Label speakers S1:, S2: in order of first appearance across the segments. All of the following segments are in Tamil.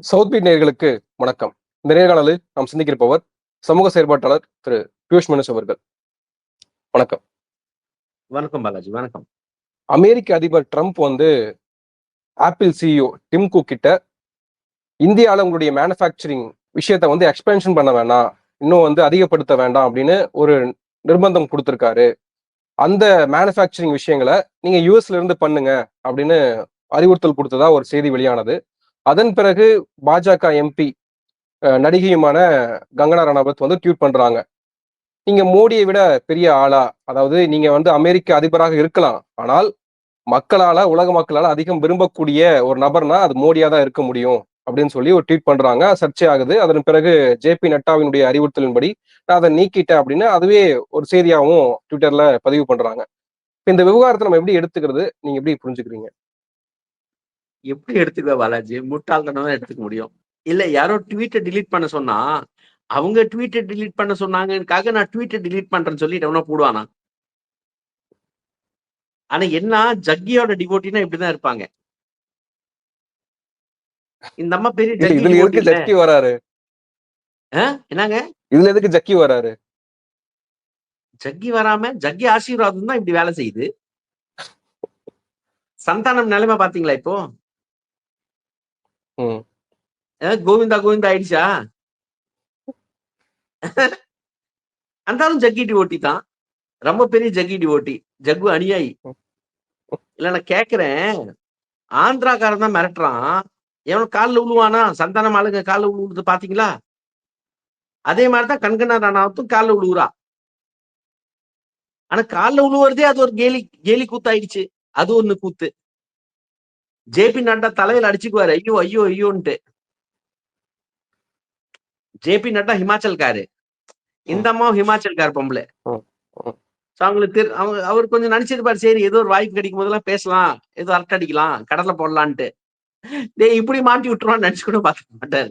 S1: சவுத் பீட் நேயர்களுக்கு வணக்கம். இந்த நேர்காணலில் நாம் சிந்திக்கிருப்பவர் சமூக செயற்பாட்டாளர் திரு பியூஷ் மனுஷ் அவர்கள். வணக்கம்.
S2: வணக்கம் பாலாஜி வணக்கம்.
S1: அமெரிக்க அதிபர் ட்ரம்ப் வந்து ஆப்பிள் சிஇஓ டிம் குக் கிட்ட இந்தியாவில் உங்களுடைய மேனுஃபேக்சரிங் விஷயத்தை வந்து எக்ஸ்பென்ஷன் பண்ண வேண்டாம் இன்னும் வந்து அதிகப்படுத்த வேண்டாம் அப்படின்னு ஒரு நிர்பந்தம் கொடுத்துருக்காரு. அந்த மேனுஃபேக்சரிங் விஷயங்களை நீங்க யூஎஸ்ல இருந்து பண்ணுங்க அப்படின்னு அறிவுறுத்தல் கொடுத்ததா ஒரு செய்தி வெளியானது. அதன் பிறகு பாஜக எம்பி நடிகையுமான கங்கனா ரணாவத் வந்து ட்வீட் பண்றாங்க. நீங்க மோடியை விட பெரிய ஆளா அதாவது நீங்க வந்து அமெரிக்க அதிபராக இருக்கலாம் ஆனால் மக்களால உலக மக்களால அதிகம் விரும்பக்கூடிய ஒரு நபர்னா அது மோடியா தான் இருக்க முடியும் அப்படின்னு சொல்லி ஒரு ட்வீட் பண்றாங்க. சர்ச்சை ஆகுது அதன் பிறகு ஜே பி நட்டாவினுடைய அறிவுறுத்தலின்படி நான் அதை நீக்கிட்டேன் அப்படின்னு அதுவே ஒரு செய்தியாகவும் ட்விட்டர்ல பதிவு பண்றாங்க. இந்த விவகாரத்தை நம்ம எப்படி எடுத்துக்கிறது? நீங்க எப்படி புரிஞ்சுக்கிறீங்க?
S2: எப்படி எடுத்துக்க பாலாஜி? முட்டாள்தனம் தான் எடுத்துக்க முடியும். இல்ல யாரோ ட்வீட்டை டிலீட் பண்ண சொன்னா அவங்க ட்வீட்டை டிலீட் பண்ண சொன்னாங்கக்காக நான் ட்வீட்டை டிலீட் பண்றேன்னு சொல்லிட்டு எவனா போடுவானா? ஆனா என்ன ஜக்கியோட டிவோட்டினா இப்படிதான் இருப்பாங்க. இந்த அம்மா பெரிய ஜக்கி
S1: வராரு?
S2: என்னங்க?
S1: இதுல எதுக்கு ஜக்கி வராரு?
S2: ஜக்கி வராம ஜக்கி ஆசீர்வாதம் தான் இப்படி வேலை செய்யுது. சந்தானம் நிலைமை பாத்தீங்களா இப்போ? கோவிந்தா கோவிந்தா ஆயிடுச்சா அந்தாலும் ஜக்கி டிவோட்டி தான் ரொம்ப பெரிய ஜக்கி டிவோட்டி ஜக்கு அநியாயி இல்ல நான் கேக்குறேன் ஆந்திராக்காரன் தான் மிரட்டுறான் எவன் காலில் விழுவானா சந்தானம் ஆளுங்க காலில் விழுவுறது பாத்தீங்களா அதே மாதிரிதான் கண்கண்ணா ராணாவத்தும் காலில் விழுவுறா ஆனா காலில் விழுவுறதே அது ஒரு கேலி கேலி கூத்தாயிடுச்சு அது ஒண்ணு கூத்து ஜேபி நட்டா தலையில அடிச்சுக்குவாரு. ஐயோ ஐயோ ஐயோன்ட்டு. ஜேபி நட்டா ஹிமாச்சல்காரு. இந்த அம்மாவும் ஹிமாச்சல்கார் பொம்பளை.
S1: ம், ம்.
S2: So அவங்களுக்கு தெரி அவங்க அவர் கொஞ்சம் நினைச்சிருப்பாரு சரி ஏதோ ஒரு வாய்ப்பு கிடைக்கும் போதெல்லாம் பேசலாம். ஏதோ அரட்டை அடிக்கலாம். கடலை போடலான்ட்டு. டேய் இப்படி மாட்டி விட்டுருவான்னு நினைச்சு கூட பார்க்க மாட்டாரு.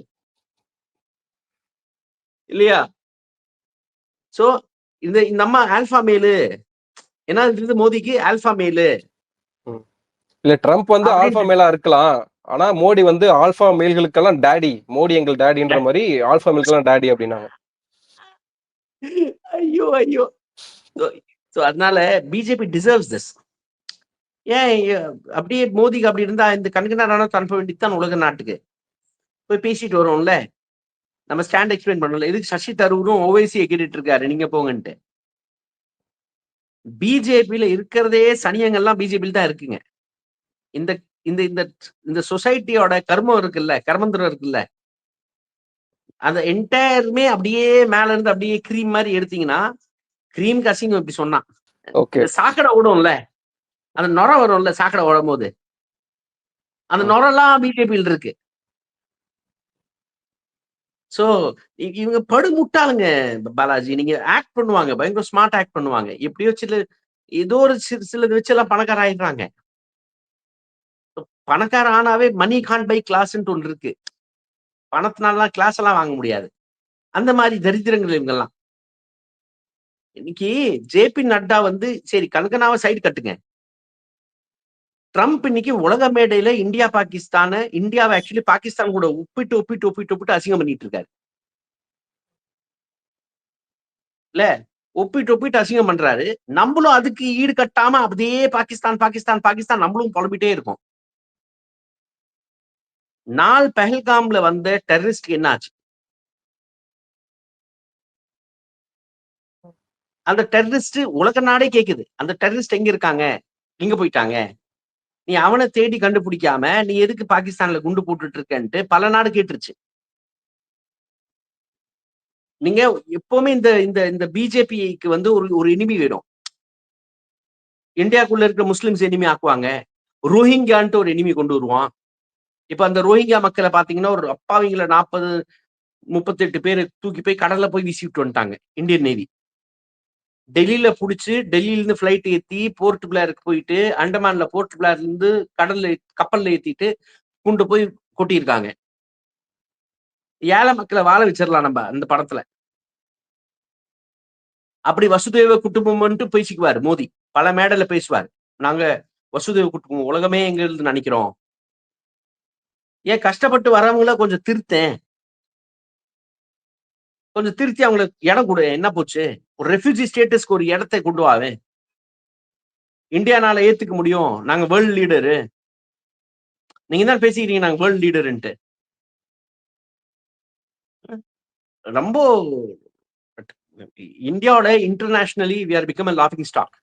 S2: இல்லையா? சோ இந்த இந்த அம்மா ஆல்பா மேலு. இது மோதிக்கு ஆல்பா மேலு.
S1: இல்ல ட்ரம்ப் வந்து ஆல்பா மேலா இருக்கலாம். ஆனா மோடி வந்து ஆல்பா மேல்களுக்கெல்லாம் டேடி மோடி எங்கள் டேடின்ற மாதிரி ஆல்பா மேல்கெல்லாம் டேடி அப்படின்னாங்க.
S2: ஐயோ ஐயோ. சோ அதனால பிஜேபி டிசர்வ்ஸ் திஸ் ஏன் அப்படியே மோதிக்கு அப்படி இருந்தா இந்த கண்கனா ராணுவத்தை அனுப்ப வேண்டியதுதான் உலக நாட்டுக்கு. போய் பேசிட்டு வரோம்ல நம்ம ஸ்டாண்ட் எக்ஸ்பிளைன் பண்ணல இதுக்கு சசி தரூரும் ஓவைசியை கேட்டுட்டு இருக்காரு. நீங்க போங்கன்ட்டு. பிஜேபியில இருக்கிறதே சனியங்கள்லாம் பிஜேபியில் தான் இருக்குங்க. இந்த இந்த இந்த இந்த சொசைட்டியோட கர்மம் இருக்குல்ல கர்மந்திரம் இருக்குல்ல அந்த என்டையருமே அப்படியே மேல இருந்து அப்படியே கிரீம் மாதிரி எடுத்தீங்கன்னா கிரீம் கசிங்க இப்படி சொன்னான். சாக்கடை ஓடும்ல அந்த நுர வரும்ல சாக்கடை ஓடும் போது அந்த. நுரெல்லாம் பிஜேபியில் இருக்கு. சோ இவங்க படு முட்டாளுங்க பாலாஜி. நீங்க ஆக்ட் பண்ணுவாங்க பயங்கர ஸ்மார்ட் ஆக்ட் பண்ணுவாங்க. எப்படியோ சில ஏதோ ஒரு சில சிலது வச்சு எல்லாம் பணக்கார ஆயிடுறாங்க. பணக்கார ஆனாவே மணி கான் பை கிளாஸ்ன்ட்டு ஒன்று இருக்கு. பணத்தினாலாம் கிளாஸ் எல்லாம் வாங்க முடியாது. அந்த மாதிரி தரித்திரங்கள் இவங்கெல்லாம். இன்னைக்கு ஜேபி நட்டா வந்து சரி கல்கனாவை சைடு கட்டுங்க. ட்ரம்ப் இன்னைக்கு உலக மேடையில இந்தியா பாகிஸ்தான இந்தியாவை ஆக்சுவலி பாகிஸ்தான் கூட ஒப்பிட்டு ஒப்பிட்டு ஒப்பிட்டு ஒப்பிட்டு அசிங்கம் பண்ணிட்டு இருக்காரு. இல்ல ஒப்பிட்டு ஒப்பிட்டு அசிங்கம் பண்றாரு. நம்மளும் அதுக்கு ஈடு கட்டாம அப்படியே பாகிஸ்தான் பாகிஸ்தான் பாகிஸ்தான் நம்மளும் புலம்பிட்டே இருக்கோம். நாள் பெஹல்காம்ல வந்த டெரரிஸ்ட் என்னாச்சு? அந்த டெரரிஸ்ட் உலக நாடே கேக்குது. அந்த டெரரிஸ்ட் எங்க இருக்காங்க? எங்க போயிட்டாங்க. நீ அவனை தேடி கண்டுபிடிக்காம நீ எதுக்கு பாகிஸ்தான்ல குண்டு போட்டுட்டு இருக்கன்ட்டு பல நாடு கேட்டுருச்சு. நீங்க எப்பவுமே இந்த இந்த இந்த பிஜேபிக்கு வந்து ஒரு ஒரு இனிமி வேணும். இந்தியாக்குள்ள இருக்கிற முஸ்லிம்ஸ் எனிமி ஆக்குவாங்க. ரோஹிங்கான்ட்டு ஒரு இனிமி கொண்டு வருவான். இப்ப அந்த ரோஹிங்கா மக்களை பாத்தீங்கன்னா ஒரு அப்பாவிங்களை நாற்பது முப்பத்தெட்டு பேர் தூக்கி போய் கடல்ல போய் வீசி விட்டு வந்துட்டாங்க இந்தியன் நேவி டெல்லியில புடிச்சு டெல்லியிலிருந்து ஃப்ளைட் ஏற்றி ஏத்தி போர்ட் பிளேயருக்கு போயிட்டு அண்டமான்ல போர்ட் பிளேர்ல இருந்து கடல்ல கப்பல்ல ஏத்திட்டு கொண்டு போய் கொட்டியிருக்காங்க. ஏழை மக்களை வாழ வச்சிடலாம் நம்ம அந்த படத்துல. அப்படி வசுதேவ குடும்பம்ன்ட்டு பேசிக்குவார் மோடி பல மேடல பேசுவார். நாங்க வசுதேவ குடும்பம் உலகமே எங்களுக்கு நினைக்கிறோம். ஏன் கஷ்டப்பட்டு வரவங்கள கொஞ்சம் திருத்தேன். கொஞ்சம் திருத்தி அவங்களுக்கு இடம் கொடு என்ன போச்சு? ஒரு ரெஃப்யூஜி ஸ்டேட்டஸ்க்கு ஒரு இடத்தை கொண்டு வாவேன் இந்தியானால ஏத்துக்க முடியும். நாங்க வேர்ல்டு லீடரு நீங்க தான் பேசிக்கிறீங்க நாங்க வேர்ல்ட் லீடருன்ட்டு ரொம்ப இந்தியாவோட இன்டர்நேஷனலி வி ஆர் பிகம் லாஃபிங் ஸ்டாக்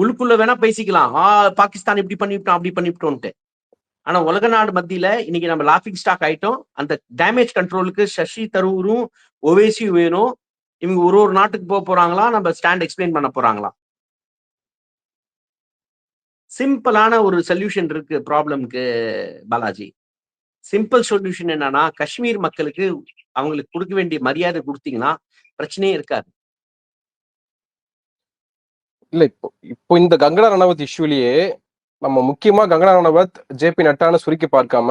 S2: உள்ளுக்குள்ள வேணா பேசிக்கலாம். ஆ பாகிஸ்தான் இப்படி பண்ணிவிட்டோம் அப்படி பண்ணிவிட்டோம்ட்டு ஆனா உலக நாடு மத்தியில இன்னைக்கு நம்ம லாஃபிங் ஸ்டாக் ஆயிட்டோம். அந்த டேமேஜ் கண்ட்ரோலுக்கு சசி தரூரும் ஒவேசி வேணும். இவங்க ஒரு ஒரு நாட்டுக்கு போக போறாங்களா? நம்ம ஸ்டாண்ட் எக்ஸ்பிளைன் பண்ண போறாங்களா? சிம்பிளான ஒரு சொல்யூஷன் இருக்கு ப்ராப்ளம்க்கு பாலாஜி. சிம்பிள் சொல்யூஷன் என்னன்னா காஷ்மீர் மக்களுக்கு அவங்களுக்கு கொடுக்க வேண்டிய மரியாதை கொடுத்தீங்கன்னா பிரச்சனையே இருக்காது.
S1: இல்ல இப்போ இப்போ இந்த கங்கடா ரணவத் இஷ்யூலயே நம்ம முக்கியமா கங்கனா ரணவத் ஜேபி நட்டான்னு சுருக்கி பார்க்காம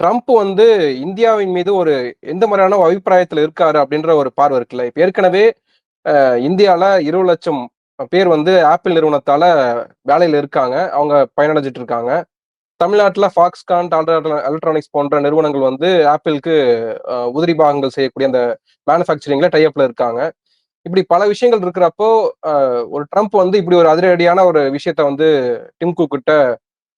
S1: ட்ரம்ப் வந்து இந்தியாவின் மீது ஒரு எந்த மாதிரியான அபிப்பிராயத்துல இருக்காரு அப்படின்ற ஒரு பார்வை இருக்குல்ல? இப்ப ஏற்கனவே இந்தியால இருபது லட்சம் பேர் வந்து ஆப்பிள் நிறுவனத்தால வேலையில இருக்காங்க. அவங்க பயனடைஞ்சிட்டு இருக்காங்க. தமிழ்நாட்டில் ஃபாக்ஸ்கான் எலக்ட்ரானிக்ஸ் போன்ற நிறுவனங்கள் வந்து ஆப்பிளுக்கு உதிரி பாகங்கள் செய்யக்கூடிய அந்த மேனுஃபேக்சரிங்ல டைஅப்பில் இருக்காங்க. இப்படி பல விஷயங்கள் இருக்கிறப்போ ஒரு ட்ரம்ப் வந்து இப்படி ஒரு அதிரடியான ஒரு விஷயத்த வந்து டிம் கிட்ட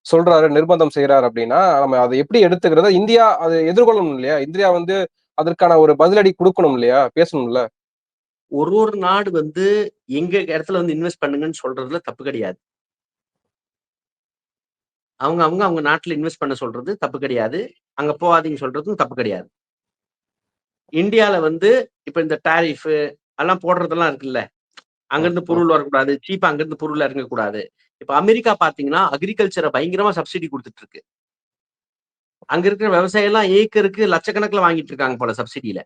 S1: சொல்றாரு நிர்பந்தம் செய்யறாரு அப்படின்னா நம்ம அதை எப்படி எடுத்துக்கிறது இந்தியா அதை எதிர்கொள்ளணும் இல்லையா? இந்தியா வந்து அதற்கான ஒரு பதிலடி கொடுக்கணும் இல்லையா? பேசணும்ல.
S2: ஒரு ஒரு நாடு வந்து எங்க இடத்துல வந்து இன்வெஸ்ட் பண்ணுங்கன்னு சொல்றதுல தப்பு கிடையாது. அவங்க அவங்க அவங்க நாட்டுல இன்வெஸ்ட் பண்ண சொல்றது தப்பு கிடையாது. அங்க போகாதீங்க சொல்றதும் தப்பு கிடையாது. இந்தியாவில் வந்து இப்போ இந்த டாரிஃபு எல்லாம் போடுறதெல்லாம் இருக்குல்ல. அங்கிருந்து பொருள் வரக்கூடாது. சீப்பா அங்கிருந்து பொருள் இறங்கக்கூடாது. இப்ப அமெரிக்கா பாத்தீங்கன்னா அக்ரிகல்ச்சரை பயங்கரமா சப்சிடி கொடுத்துட்டு இருக்கு அங்க இருக்கிற விவசாயம் எல்லாம் ஏக்கருக்கு லட்சக்கணக்கில் வாங்கிட்டு இருக்காங்க போல சப்சிடியில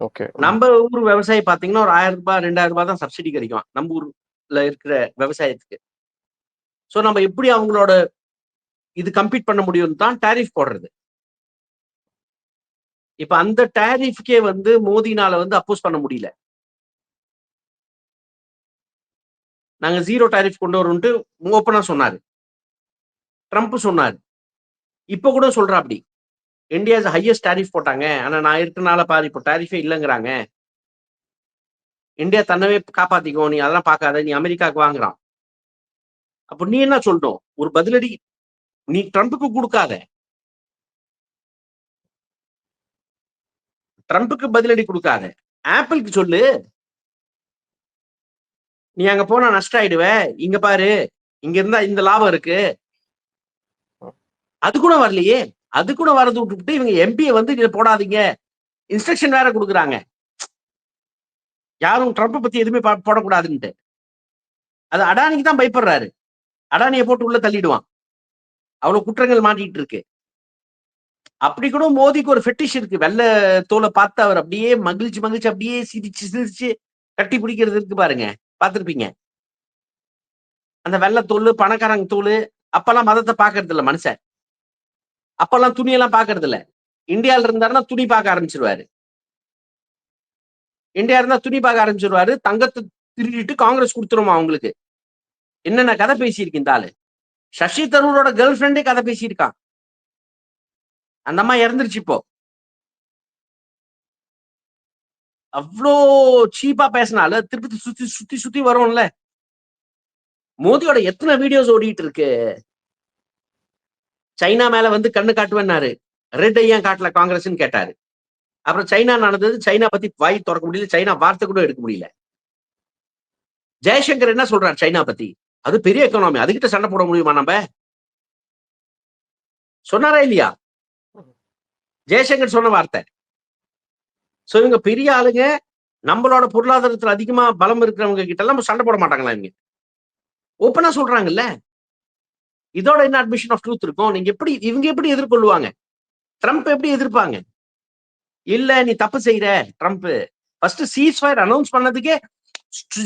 S1: ஓகே.
S2: நம்ம ஊர் விவசாயி பாத்தீங்கன்னா ஒரு ஆயிரம் ரூபாய் ரெண்டாயிரம் ரூபாய் தான் சப்சிடி கிடைக்கும். நம்ம ஊர்ல இருக்கிற விவசாயத்துக்கு. சோ நம்ம எப்படி அவங்களோட இது கம்பீட் பண்ண முடியும் தான் டாரிஃப் போடுறது. இப்ப அந்த டேரிஃப்கே வந்து மோதினால வந்து அப்போஸ் பண்ண முடியல. நாங்க ஜீரோ டாரிஃப் கொண்டு வரோம்ட்டு ஓப்பனா சொன்னாரு. ட்ரம்ப் சொன்னாரு. இப்ப கூட சொல்றா அப்படி இந்தியா ஹையஸ்ட் டாரிஃப் போட்டாங்க. ஆனா நான் இருக்கனால பாரு இப்போ டாரிஃபே இல்லைங்கிறாங்க. இந்தியா தன்னவே காப்பாத்திக்கோ நீ அதெல்லாம் பார்க்காத நீ அமெரிக்காவுக்கு வாங்குறான். அப்ப நீ என்ன சொல்லணும் ஒரு பதிலடி. நீ ட்ரம்ப்புக்கு கொடுக்காத. ட்ரம்ப்புக்கு பதிலடி கொடுக்காத. ஆப்பிளுக்கு சொல்லு. நீ அங்க போனா நஷ்டம் ஆயிடுவ இங்க பாரு. இங்க இருந்தா இந்த லாபம் இருக்கு. அது கூட வரலையே. அது கூட வரது விட்டுவிட்டு இவங்க எம்பியை வந்து இதை போடாதீங்க. இன்ஸ்ட்ரக்ஷன் வேற கொடுக்குறாங்க. யாரும் ட்ரம்ப் பத்தி எதுவுமே போடக்கூடாதுன்ட்டு. அது அடானிக்கு தான் பயப்படுறாரு. அடானியை போட்டு உள்ள தள்ளிடுவான். அவ்வளவு குற்றங்கள் மாட்டிட்டு இருக்கு. அப்படி கூட மோதிக்கு ஒரு ஃபெட்டிஷ் இருக்கு. வெள்ளை தோலை பார்த்து அவர் அப்படியே மகிழ்ச்சி மகிழ்ச்சி அப்படியே சிரிச்சு சிரிச்சு கட்டி பிடிக்கிறது இருக்கு பாருங்க. பார்த்துருப்பீங்க. அந்த வெள்ளை தோல் பணக்காரங்க தோல் அப்பெல்லாம் மதத்தை பாக்குறது இல்ல மனுஷன். அப்பெல்லாம் துணியெல்லாம் பாக்குறது இல்ல. இந்தியாவில் இருந்தாருன்னா துணி பார்க்க ஆரம்பிச்சிருவாரு. இந்தியா இருந்தா துணி பார்க்க ஆரம்பிச்சிருவாரு. தங்கத்தை திருடிட்டு காங்கிரஸ் கொடுத்துருமா அவங்களுக்கு? என்னென்ன கதை பேசியிருக்கு இந்த ஆளு? சசி தரூரோட கேர்ள் ஃப்ரெண்டே கதை பேசியிருக்கான். அந்த அம்மா இறந்துருச்சு இப்போ. அவ்வளோ சீப்பா பேசினால திருப்பி சுத்தி சுத்தி சுத்தி வரும்ல. மோதியோட எத்தனை வீடியோஸ் ஓடிட்டு இருக்கு? சைனா மேல வந்து கண்ணு காட்டுவேன்னாரு. ரெட் ஐயா காட்டல காங்கிரஸ்ன்னு கேட்டாரு. அப்புறம் சைனா நடந்தது சைனா பத்தி வாய் திறக்க முடியல சைனா வார்த்தை கூட எடுக்க முடியல. ஜெயசங்கர் என்ன சொல்றாரு சைனா பத்தி? அது பெரிய எக்கனாமி அதுகிட்ட சண்டை போட முடியுமா நம்ம? சொன்னாரா இல்லையா? ஜெய்சங்கர் சொன்ன வார்த்தை. சோ இவங்க பெரிய ஆளுங்க நம்மளோட பொருளாதாரத்துல அதிகமா பலம் இருக்கிறவங்க கிட்ட எல்லாம் சண்டை போட மாட்டாங்களா இவங்க? ஓப்பனா சொல்றாங்கல்ல? இதோட என்ன அட்மிஷன் ஆஃப் ட்ரூத் இருக்கும்? நீங்க எப்படி இவங்க எப்படி எதிர்கொள்ளுவாங்க ட்ரம்ப் எப்படி எதிர்ப்பாங்க? இல்ல நீ தப்பு செய்யற Trump first ceasefire announce பண்ணதுக்கே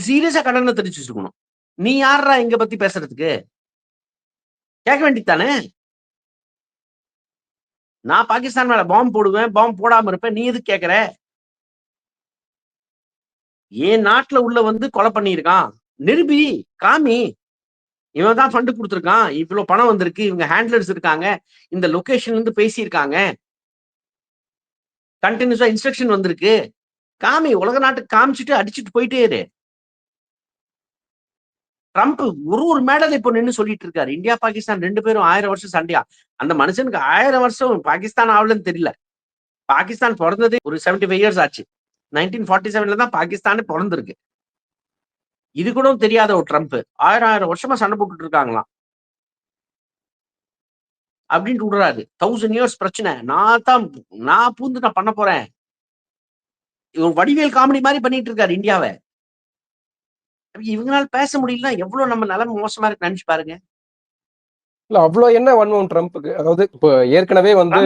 S2: சீரியஸா கடனை தெரிஞ்சு வச்சிருக்கணும் நீ யாரா இங்க பத்தி பேசுறதுக்கு? கேட்க வேண்டியதானே நான் பாகிஸ்தான் மேல பாம்பு போடுவேன் பாம்பு போடாம இருப்பேன். நீ எது கேக்குற? என் நாட்டுல உள்ள வந்து கொலை பண்ணியிருக்கான். நிருபி காமி இவன் தான் ஃபண்டு கொடுத்துருக்கான். இவ்வளவு பணம் வந்திருக்கு இவங்க ஹேண்ட்லர்ஸ் இருக்காங்க. இந்த லொகேஷன்ல இருந்து பேசியிருக்காங்க. கண்டினியூஸா இன்ஸ்ட்ரக்ஷன் வந்திருக்கு. காமி உலக நாட்டுக்கு காமிச்சிட்டு அடிச்சுட்டு போயிட்டே இரு. ட்ரம்ப் ஒரு ஒரு மேடல் இப்போ நின்னு சொல்லிட்டு இருக்காரு. இந்தியா பாகிஸ்தான் ரெண்டு பேரும் ஆயிரம் வருஷம் சண்டையா. அந்த மனுஷனுக்கு ஆயிரம் வருஷம் பாகிஸ்தான் ஆகலன்னு தெரியல. பாகிஸ்தான் பிறந்ததே ஒரு 75 ஃபைவ் இயர்ஸ் ஆச்சு. நைன்டீன் ஃபார்ட்டி செவன்ல தான் பாகிஸ்தானே பிறந்திருக்கு. இது கூட தெரியாத ஒரு ட்ரம்ப். ஆயிரம் ஆயிரம் வருஷமா சண்டை போட்டுட்டு இருக்காங்களாம். அப்படின்ட்டு விடுறாரு. தௌசண்ட் இயர்ஸ் பிரச்சனை. நான் தான் நான் பூந்து நான் பண்ண போறேன். இவர் வடிவேல் காமெடி மாதிரி பண்ணிட்டு இருக்காரு இந்தியாவை. இவங்களால பேச முடியலன்னா எவ்வளவு நம்ம நிலைமை மோசமா இருக்கு நினைச்சு பாருங்க.
S1: இல்ல அவ்வளவு என்ன வன்மம் ட்ரம்ப்புக்கு? அதாவது இப்போ ஏற்கனவே வந்து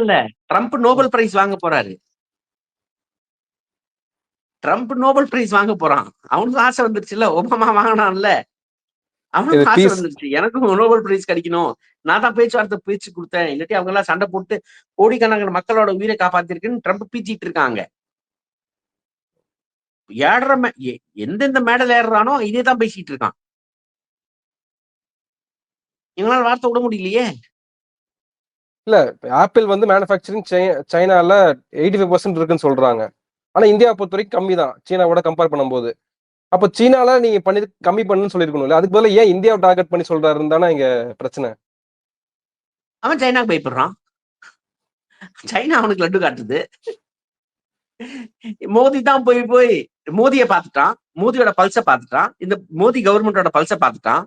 S2: இல்ல. ட்ரம்ப் நோபல் பிரைஸ் வாங்க போறாரு. ட்ரம்ப் நோபல் பிரைஸ் வாங்க போறான். அவனுக்கு ஆசை வந்துருச்சுல்ல ஒபாமா வாங்கினான்ல.
S1: இது
S2: அவனுக்கு ஆசை வந்துருச்சு. எனக்கும் நோபல் பிரைஸ் கிடைக்கணும். நான் தான் பேச்சுவார்த்தை பேச்சு கொடுத்தேன். இல்லாட்டி அவங்க எல்லாம் சண்டை போட்டு கோடிக்கணக்கான மக்களோட உயிரை காப்பாத்திருக்குன்னு ட்ரம்ப் பீச்சிட்டு இருக்காங்க. ஏடுற எந்தெந்த மேடல் ஏறுறானோ இதே தான் பேசிட்டு இருக்கான். இவங்களால வார்த்தை விட முடியலையே.
S1: ஆப்பிள் வந்து மேனுஃபேக்சரிங் சைனால எயிட்டி ஃபைவ் பர்சன்ட் இருக்குன்னு சொல்றாங்க. ஆனா இந்தியா பொறுத்த வரைக்கும் கம்மி தான் சீனாவோட கம்பேர் பண்ணும்போது. அப்ப சீனால நீங்க பண்ணி கம்மி பண்ணுன்னு சொல்லிருக்கணும்ல அதுக்கு பதிலா ஏன் இந்தியாவை டார்கெட் பண்ணி சொல்றாருன்னு தானே இங்க பிரச்சனை.
S2: அவன் சைனாக்கு பயப்படுறான். சைனா அவனுக்கு லட்டு காட்டுது. மோதி தான் போய் போய் மோதியை பார்த்துட்டான். மோதியோட பல்ச பார்த்துட்டான். இந்த மோதி கவர்மெண்டோட பல்ச பார்த்துட்டான்.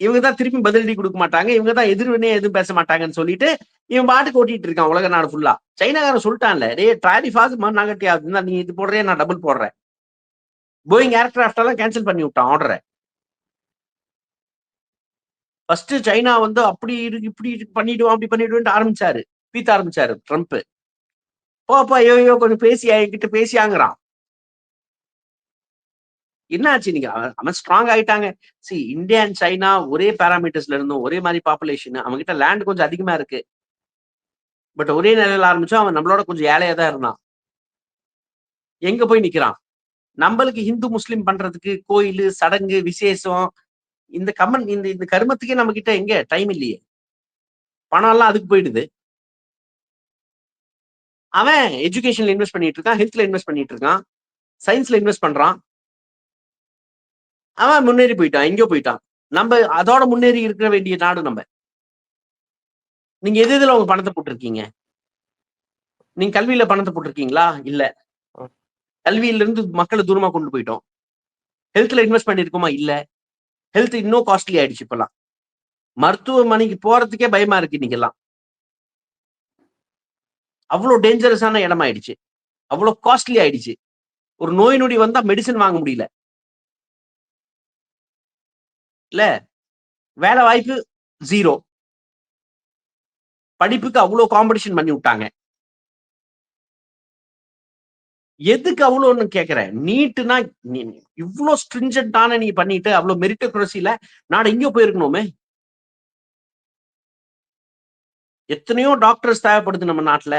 S2: இவங்க தான் திருப்பி பதிலடி கொடுக்க மாட்டாங்க. இவங்க தான் எதிர்வினே எதுவும் பேச மாட்டாங்கன்னு சொல்லிட்டு இவன் பாட்டுக்கு ஓட்டிட்டு இருக்கான் உலக நாடு ஃபுல்லா சைனாக்காரன் சொல்லிட்டான்ல டே டாரிஃபாஸ் நாகட்டி ஆகுதுன்னா நீ இது போடுறே நான் டபுள் போடுறேன். போயிங் ஏர்கிராஃப்ட் எல்லாம் கேன்சல் பண்ணி விட்டான் ஆர்டரை ஃபர்ஸ்ட் சைனா வந்து அப்படி இருக்கு இப்படி பண்ணிடுவோம் அப்படி பண்ணிடுவோம்னு ஆரம்பிச்சாரு. பீத்த ஆரம்பிச்சாரு ட்ரம்ப் போப்பா ஐயோ கொஞ்சம் பேசி என்கிட்ட பேசியாங்கிறான். என்னாச்சு நீங்க? அவன் ஸ்ட்ராங் ஆயிட்டாங்க. சி இந்தியா அண்ட் சைனா ஒரே பேராமீட்டர்ஸ்ல இருந்தும் ஒரே மாதிரி பாப்புலேஷன் அவங்க கிட்ட லேண்ட் கொஞ்சம் அதிகமா இருக்கு. பட் ஒரே நிலையில ஆரம்பிச்சோம் அவன் நம்மளோட கொஞ்சம் ஏழையா தான் இருந்தான். எங்க போய் நிக்கிறான்? நம்மளுக்கு ஹிந்து முஸ்லீம் பண்றதுக்கு கோயில் சடங்கு விசேஷம் இந்த கமன் இந்த இந்த கருமத்துக்கே நம்ம கிட்ட எங்க? டைம் இல்லையே. பணம் எல்லாம் அதுக்கு போயிடுது. அவன் எஜுகேஷன்ல இன்வெஸ்ட் பண்ணிட்டு இருக்கான் ஹெல்த்ல இன்வெஸ்ட் பண்ணிட்டு இருக்கான் சயின்ஸ்ல இன்வெஸ்ட் பண்றான். அவன் முன்னேறி போயிட்டான் எங்கேயோ போயிட்டான். நம்ம அதோட முன்னேறி இருக்க வேண்டிய நாடு நம்ம. நீங்க எது இதுல உங்க பணத்தை போட்டிருக்கீங்க? நீங்க கல்வியில பணத்தை போட்டிருக்கீங்களா? இல்ல. கல்வியில இருந்து மக்களை தூரமா கொண்டு போயிட்டோம். ஹெல்த்ல இன்வெஸ்ட் பண்ணிருக்கோமா இல்ல. ஹெல்த் இன்னும் காஸ்ட்லி ஆயிடுச்சு இப்பெல்லாம். மருத்துவமனைக்கு போறதுக்கே பயமா இருக்கு இன்னைக்கெல்லாம். அவ்வளவு டேஞ்சரஸான இடம் ஆயிடுச்சு அவ்வளோ காஸ்ட்லி ஆயிடுச்சு. ஒரு நோய் நொடி வந்தா மெடிசன் வாங்க முடியல. இல்ல வேலை வாய்ப்பு ஜீரோ படிப்புக்கு அவ்வளவு காம்படிஷன் பண்ணி விட்டாங்க. எதுக்கு அவ்வளோன்னு கேக்குறேன். நீட்டுனா நீ இவ்வளோ ஸ்ட்ரிஞ்சன்டான நீ பண்ணிட்டு அவ்வளவு மெரிட்டோக்ரஸியில நாடு எங்கேயோ போயிருக்கணுமே. எத்தனையோ டாக்டர்ஸ் தேவைப்படுது நம்ம நாட்டில்.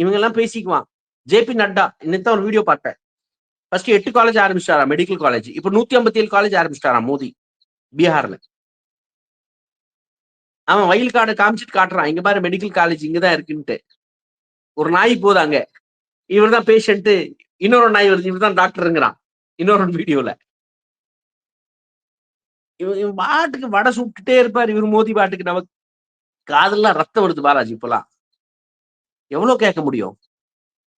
S2: இவங்க எல்லாம் பேசிக்குவான். ஜேபி நட்டா இன்னைக்கு ஒரு வீடியோ பார்த்தேன் ஃபர்ஸ்ட் எட்டு காலேஜ் ஆரம்பிச்சிட்டாரா மெடிக்கல் காலேஜ் இப்போ நூத்தி ஐம்பத்தி ஏழு காலேஜ் ஆரம்பிச்சிட்டாரா மோடி பீகார்ல. அவன் வயல் கார்டை காமிச்சிட்டு காட்டுறான். இங்க பாரு மெடிக்கல் காலேஜ் இங்கதான் இருக்குன்ட்டு. ஒரு நாய் போதாங்க அங்க. இவர் தான் பேஷண்ட் இன்னொரு நாய் வருது இவர் தான் டாக்டருங்கிறான் இன்னொரு வீடியோல இவன் இவன் பாட்டுக்கு வடை சுட்டுட்டே இருப்பார். இவர் மோதி பாட்டுக்கு நமக்கு காதெல்லாம் ரத்தம் வருது பாலாஜி இப்பெல்லாம் எவ்வளவு கேட்க முடியும்?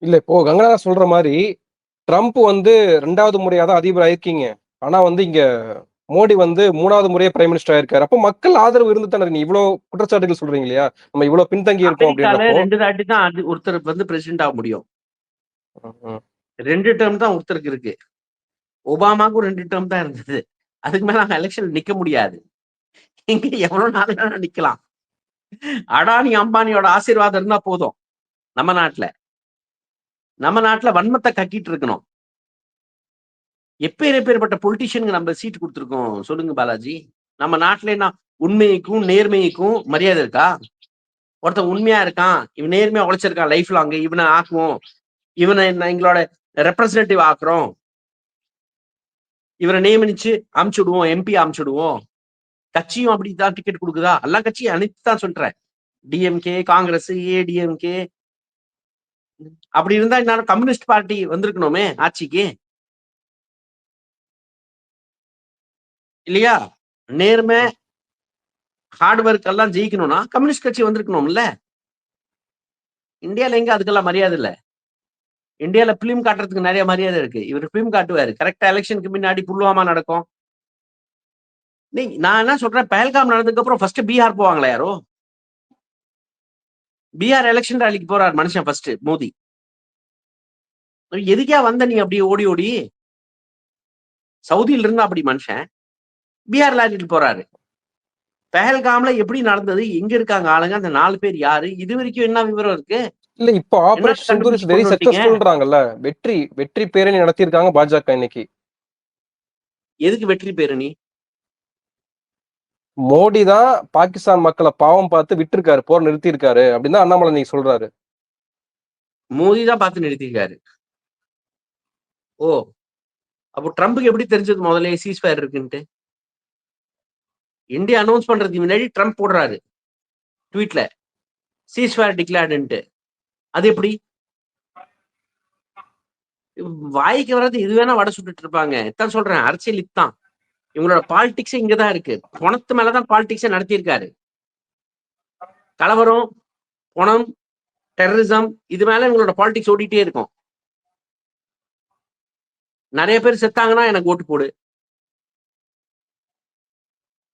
S1: இல்ல இப்போ கங்கனா சொல்ற மாதிரி ட்ரம்ப் வந்து ரெண்டாவது முறையா தான் அதிபர் ஆயிருக்கீங்க. ஆனா வந்து இங்க மோடி வந்து மூணாவது முறையா பிரைம் மினிஸ்டர் ஆயிருக்காரு. அப்ப மக்கள் ஆதரவு இருந்து தானே நீங்க இவ்வளவு குற்றச்சாட்டுகள் சொல்றீங்க இல்லையா? நம்ம இவ்வளவு பின்தங்கி இருக்கோம் அப்படின்றப்போ.
S2: ரெண்டு தாட்டி தான் ஒருத்தர் வந்து பிரசிடென்ட் ஆக முடியும். ரெண்டு டேர்ம் தான் ஒருத்தருக்கு இருக்கு. ஒபாமாக்கும் ரெண்டு டேர்ம் தான் இருந்தது. அதுக்கு மேல அவங்க எலெக்ஷன் நிக்க முடியாது. இங்க எவ்வளவு நாள் நிக்கலாம். அடானி அம்பானியோட ஆசீர்வாதம் இருந்தா போதும். நம்ம நாட்டுல. நம்ம நாட்டுல வன்மத்தை கக்கிட்டு இருக்கணும். எப்பேர் எப்பேற்பட்ட பொலிட்டிஷியனுக்கு நம்ம சீட் கொடுத்துருக்கோம்? சொல்லுங்க பாலாஜி. நம்ம நாட்டுல என்ன உண்மைக்கும் நேர்மைக்கும் மரியாதை இருக்கா? ஒருத்தன் உண்மையா இருக்கான் இவன் நேர்மையா உழைச்சிருக்கான் லைஃப் லாங் இவனை ஆக்குவோம். இவனை என்ன எங்களோட ரெப்ரசன்டேட்டிவ் ஆக்குறோம். இவரை நியமனிச்சு அமுச்சுடுவோம் எம்பி அமுச்சுடுவோம். கட்சியும் அப்படிதான் டிக்கெட் கொடுக்குதா? எல்லா கட்சியும் அனைத்து தான் சொல்றேன் டிஎம்கே காங்கிரஸ் ஏடிஎம்கே அப்படி இருந்தா இன்னும் கம்யூனிஸ்ட் பார்ட்டி வந்திருக்கணுமே ஆட்சிக்கு? இல்லையா? நேர்மை ஹார்ட் ஒர்க் எல்லாம் ஜெயிக்கணும்னா கம்யூனிஸ்ட் கட்சி வந்திருக்கணும்ல? இந்தியால எங்க அதுக்கெல்லாம் மரியாதை இல்ல? இந்தியால பிலிம் காட்டுறதுக்கு நிறைய மரியாதை இருக்கு. இவர் பிலிம் காட்டுவாரு. கரெக்டா எலெக்ஷனுக்கு முன்னாடி புல்வாமா நடக்கும். நீ நான் என்ன சொல்றேன்? பஹல்காம் நடந்ததுக்கு அப்புறம் ஃபர்ஸ்ட் பீகார் போவாங்களா யாரோ? பீகார் எலெக்ஷன் ரேலிக்கு போறார் மனுஷன் ஃபர்ஸ்ட் மோடி எதுக்கா வந்த நீ அப்படி ஓடி ஓடி? சவுதியில இருந்தா அப்படி மனுஷன். பீகார் லாரிட்டு போறாரு. பெஹல்காம்ல எப்படி நடந்தது? எங்க இருக்காங்க ஆளுங்க? அந்த நாலு பேர் யாரு? இது வரைக்கும் என்ன விவரம் இருக்கு?
S1: இல்ல இப்போ ஆபரேஷன் சிந்தூர் வெரி சக்சஸ்ஃபுல்ன்றாங்கல்ல வெற்றி வெற்றி பேரணி நடத்தியிருக்காங்க பாஜக இன்னைக்கு.
S2: எதுக்கு வெற்றி பேரு நீ
S1: மோடி தான் பாகிஸ்தான் மக்களை பாவம் பார்த்து விட்டுருக்காரு போர் நிறுத்தியிருக்காரு அப்படின்னு தான் அண்ணாமலை நீங்க சொல்றாரு.
S2: மோடி தான் பார்த்து நிறுத்திருக்காரு ஓ அப்போ ட்ரம்ப்புக்கு எப்படி தெரிஞ்சது முதல்ல சீஸ்ஃபயர் இருக்குன்ட்டு? இந்தியா அனௌன்ஸ் பண்றதுக்கு முன்னாடி ட்ரம்ப் போடுறாரு ட்வீட்ல சீஸ்ஃபயர் டிக்ளேர்டுன்ட்டு அது எப்படி? வாய்க்கு வர்றது இது வேணா வடை சுட்டுட்டு இருப்பாங்க. இத்தான் சொல்றேன் அரசியல் இத்தான். இவங்களோட பாலிடிக்ஸே இங்கதான் இருக்கு. பணத்து மேலதான் பாலிடிக்ஸை நடத்தியிருக்காரு. கலவரம் பணம் டெரரிசம் இது மேல இவங்களோட பாலிடிக்ஸ் ஓடிட்டே இருக்கும். நிறைய பேர் செத்தாங்கன்னா எனக்கு ஓட்டு போடு.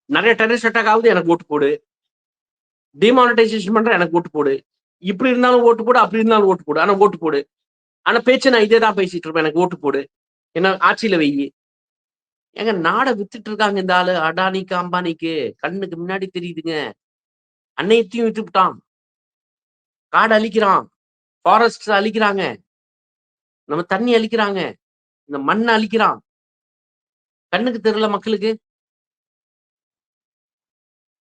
S2: நிறைய டெரரிஸ்ட் அட்டாக் ஆகுது எனக்கு ஓட்டு போடு. டிமானிட்டைசேஷன் பண்ற எனக்கு ஓட்டு போடு. இப்படி இருந்தாலும் ஓட்டு போடு அப்படி இருந்தாலும் ஓட்டு போடு. ஆனா ஓட்டு போடு. ஆனா பேச்சு நான் இதே தான் பேசிட்டு இருப்பேன் எனக்கு ஓட்டு போடு. என்ன ஆட்சியில வெய்யி. எங்க நாடை வித்துட்டு இருக்காங்க இந்த ஆளு. அடானிக்கு அம்பானிக்கு கண்ணுக்கு முன்னாடி தெரியுதுங்க. அன்னையத்தையும் வித்துவிட்டான் காடு அழிக்கிறான். ஃபாரஸ்ட் அழிக்கிறாங்க. நம்ம தண்ணி அழிக்கிறாங்க. இந்த மண்ணை அழிக்கிறான். கண்ணுக்கு தெரியல மக்களுக்கு.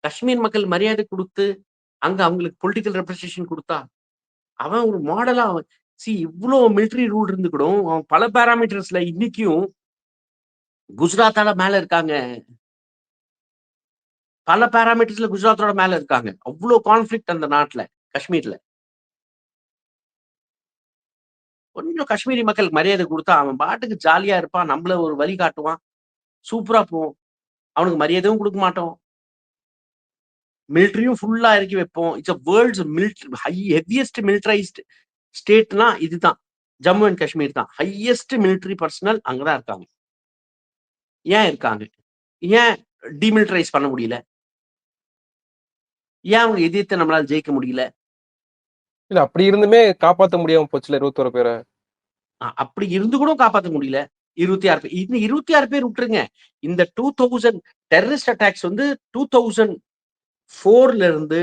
S2: காஷ்மீர் மக்கள் மரியாதை கொடுத்து அங்க அவங்களுக்கு பொலிட்டிக்கல் ரெப்ரசன்டேஷன் கொடுத்தா அவன் ஒரு மாடலா அவன். சி இவ்வளவு மிலிட்டரி ரூல் இருந்து கூட அவன் பல பேராமீட்டர்ஸ்ல இன்னைக்கும் குஜராத்தால மேல இருக்காங்க. பல பேராமீட்டர்ஸ்ல குஜராத்தோட மேல இருக்காங்க. அவ்வளவு கான்ஃபிளிக்ட் அந்த நாட்டுல காஷ்மீர்ல. கொஞ்சம் காஷ்மீரி மக்களுக்கு மரியாதை கொடுத்தா அவன் பாட்டுக்கு ஜாலியா இருப்பான். நம்மள ஒரு வழி காட்டுவான். சூப்பரா போவோம். அவனுக்கு மரியாதையும் கொடுக்க மாட்டோம். மிலிட்டரியும் ஃபுல்லா இறக்கி வைப்போம். It's a world's military high heaviest militarised ஸ்டேட்னா இதுதான். ஜம்மு அண்ட் காஷ்மீர் தான். ஹையஸ்ட் மிலிட்டரி பர்சனல் அங்கதான் இருக்காங்க. ஏன் இருக்காங்க? ஏன் டிமிலிட்டரைஸ் பண்ண முடியல? ஏன் அவங்க எதிர்த்து நம்மளால ஜெயிக்க முடியல?
S1: இல்ல அப்படி இருந்துமே காப்பாத்த முடியாம போச்சுல இருபத்தோரு பேரை.
S2: அப்படி இருந்து கூட காப்பாத்த முடியல. இருபத்தி ஆறு பேர் இந்த இருபத்தி ஆறு பேர் விட்டுருங்க. இந்த டூ தௌசண்ட் டெரரிஸ்ட் அட்டாக்ஸ் வந்து டூ தௌசண்ட் ஃபோர்ல இருந்து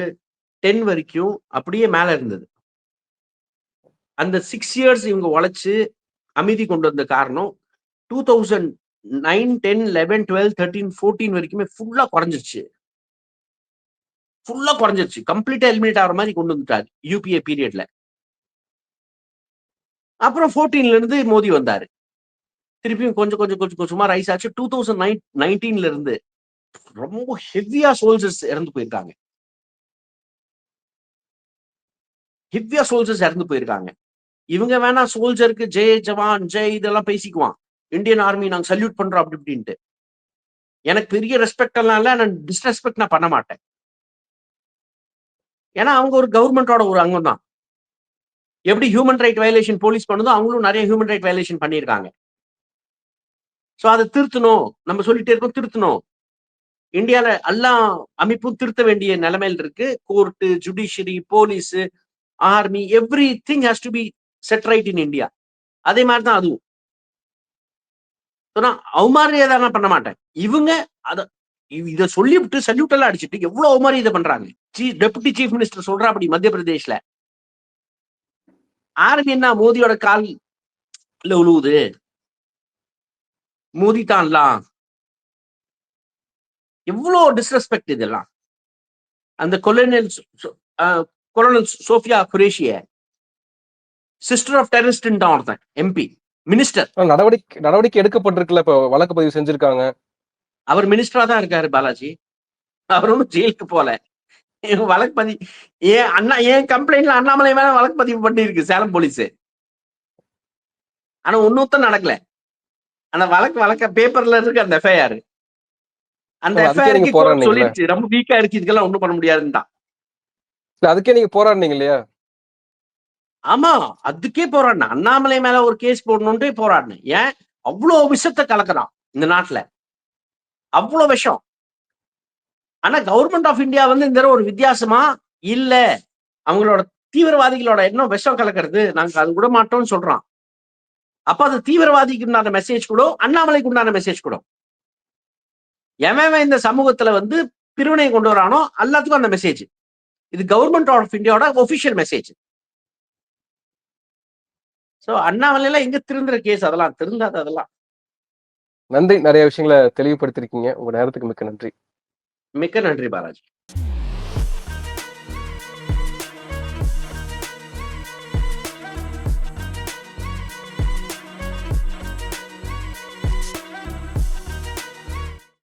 S2: டென் வரைக்கும் அப்படியே மேல இருந்தது. அந்த சிக்ஸ் இயர்ஸ் இவங்க உழைச்சு அமைதி கொண்டு வந்த காரணம் two thousand nine ten eleven twelve thirteen fourteen வரைக்குமே ஃபுல்லா குறைஞ்சிருச்சு. ஃபுல்லா குறைஞ்சிருச்சு. கம்ப்ளீட்டா எலிமினேட் ஆகிற மாதிரி கொண்டு வந்துட்டாரு யூபிஏ பீரியட்ல அப்புறம் ஃபோர்டீன்ல இருந்து மோடி வந்தாரு. திருப்பியும் கொஞ்சம் கொஞ்சம் கொஞ்சம் கொஞ்சமா ரைஸ் ஆச்சு. டூ தௌசண்ட் நைன் நைன்டீன்ல இருந்து ரொம்ப ஹெவியா சோல்ஜர்ஸ் இறந்து போயிருக்காங்க. ஹெவியா சோல்ஜர்ஸ் இறந்து போயிருக்காங்க. இவங்க வேணா சோல்ஜருக்கு ஜெய் ஜவான் ஜெய் இதெல்லாம் பேசிக்குவான். இந்தியன் ஆர்மி நாங்க சல்யூட் பண்றோம் அப்படி இப்படின்ட்டு. எனக்கு பெரிய ரெஸ்பெக்ட் எல்லாம் இல்லை நான் டிஸ்ரெஸ்பெக்ட் நான் பண்ண மாட்டேன். ஏன்னா அவங்க ஒரு கவர்மெண்டோட ஒரு அங்கம் தான். எப்படி ஹியூமன் ரைட் வயலேஷன் போலீஸ் பண்ணுதோ அவங்களும் நிறைய ஹியூமன் ரைட் வயலேஷன் பண்ணியிருக்காங்க. சோ அதை திருத்தணும். நம்ம சொல்லிட்டே இருக்கோம் திருத்தணும். இந்தியால எல்லா அமைப்பும் திருத்த வேண்டிய நிலைமையில் இருக்கு. Court judiciary police army every thing has to be set right in India அதே மாதிரி தான் அதுவும். சொன்னா நான் அவமாரியாதை நான் பண்ண மாட்டேன். இவங்க அத இ- சொல்லிவிட்டு சல்யூட் எல்லாம் அடிச்சுட்டு எவ்வளவு இதை பண்றாங்க? சீஃப் டெபுட்டி சீஃப் மினிஸ்டர் சொல்றா அப்படி மத்திய பிரதேஷ்ல. ஆர்மி என்ன மோதியோட கால் இல்ல உழுவுது? மோதி தான்லாம் எவ்வளவு டிஸ்ரெஸ்பெக்ட் இதெல்லாம். அந்த கொலோனியல் கொலோனல் சோஃபியா குரேஷிய சிஸ்டர் ஆஃப் டெரரிஸ்ட் ஒருத்தன் எம்பி மினிஸ்டர்.
S1: நடவடிக்கை நடவடிக்கை எடுக்கப்பட்டிருக்குல்ல இப்ப வழக்கு பதிவு செஞ்சிருக்காங்க.
S2: அவர் மினிஸ்டரா தான் இருக்காரு பாலாஜி. அவர் ஒன்றும் ஜெயிலுக்கு போல. வழக்கு பதிவு ஏன் அண்ணா ஏன் கம்ப்ளைண்ட்ல அண்ணாமலை மேல வழக்கு பதிவு பண்ணிருக்கு சேலம் போலீஸ்? ஆனா ஒன்னும் நடக்கல. ஆனா வழக்கு வழக்க பேப்பர்ல இருக்கு அந்த எஃப்ஐஆர் அந்த எஃப்ஐஆருக்கு? சொல்லிடுச்சு ரொம்ப வீக்கா இருக்கு இதுக்கெல்லாம் ஒண்ணும் பண்ண முடியாதுன்னு
S1: அதுக்கே நீங்க போராடுனீங்க இல்லையா?
S2: ஆமா அதுக்கே போராடினேன் அண்ணாமலை மேல ஒரு கேஸ் போடணும்ன்றே போராடினேன் ஏன்? அவ்வளவு விஷத்தை கலக்குறான் இந்த நாட்டுல. அவ்வளவு விஷம். ஆனா கவர்மெண்ட் ஆஃப் இந்தியா வந்து இந்த ஒரு வித்தியாசமா இல்ல. அவங்களோட தீவிரவாதிகளோட என்ன விஷம் கலக்கிறது? நாங்க அது விட மாட்டோம்னு சொல்றான். அப்ப அது தீவிரவாதிக்கு உண்டான மெசேஜ் கூட அண்ணாமலைக்கு உண்டான மெசேஜ் கூட? எவன் இந்த சமூகத்துல வந்து பிரிவினை கொண்டு வரானோ எல்லாத்துக்கும் அந்த மெசேஜ் இது கவர்மெண்ட் ஆஃப் இந்தியாவோட ஒபிஷியல் மெசேஜ் சோ அண்ணாமலையில எங்க திருந்துற கேஸ் அதெல்லாம்? திருந்தாது அதெல்லாம்.
S1: நன்றி. நிறைய விஷயங்களை தெளிவுபடுத்திருக்கீங்க. உங்க நேரத்துக்கு மிக்க நன்றி.
S2: மிக்க நன்றி பாலாஜி.